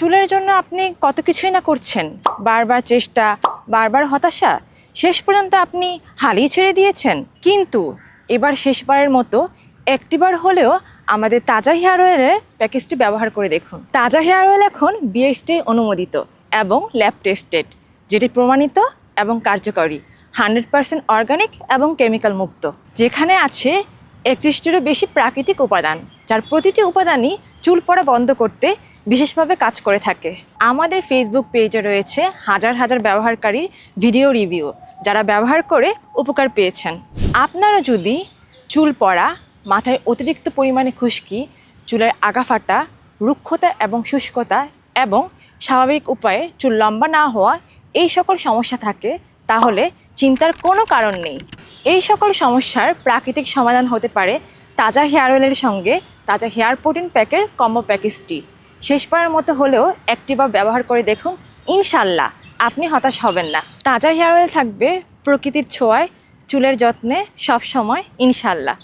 চুলের জন্য আপনি কত কিছুই না করছেন। বারবার চেষ্টা, বারবার হতাশা, শেষ পর্যন্ত আপনি হালই ছেড়ে দিয়েছেন। কিন্তু এবার শেষবারের মতো একটিবার হলেও আমাদের তাজা হেয়ার অয়েলের প্যাকেজটি ব্যবহার করে দেখুন। তাজা হেয়ার অয়েল এখন বিএসটি অনুমোদিত এবং ল্যাব টেস্টেড, যেটি প্রমাণিত এবং কার্যকরী, হান্ড্রেড পার্সেন্ট অর্গানিক এবং কেমিক্যাল মুক্ত। যেখানে আছে একত্রিশটিরও বেশি প্রাকৃতিক উপাদান, যার প্রতিটি উপাদানই চুল পড়া বন্ধ করতে বিশেষভাবে কাজ করে থাকে। আমাদের ফেসবুক পেজে রয়েছে হাজার হাজার ব্যবহারকারীর ভিডিও রিভিউ যারা ব্যবহার করে উপকার পেয়েছেন। আপনারা যদি চুল পড়া, মাথায় অতিরিক্ত পরিমাণে খুশকি, চুলের আগা ফাটা রুক্ষতা এবং শুষ্কতা এবং স্বাভাবিক উপায়ে চুল লম্বা না হওয়া এই সকল সমস্যা থাকে, তাহলে চিন্তার কোনো কারণ নেই। এই সকল সমস্যার প্রাকৃতিক সমাধান হতে পারে তাজা হেয়ার অয়েলের সঙ্গে তাজা হেয়ার প্রোটিন প্যাকের কম্বো প্যাকেজটি। শেষবারের মতো হলেও একটিবার ব্যবহার করে দেখুন, ইনশাল্লাহ আপনি হতাশ হবেন না। তাজা হেয়ার অয়েল থাকবে প্রকৃতির ছোঁয়ায়, চুলের যত্নে সবসময়, ইনশাল্লাহ।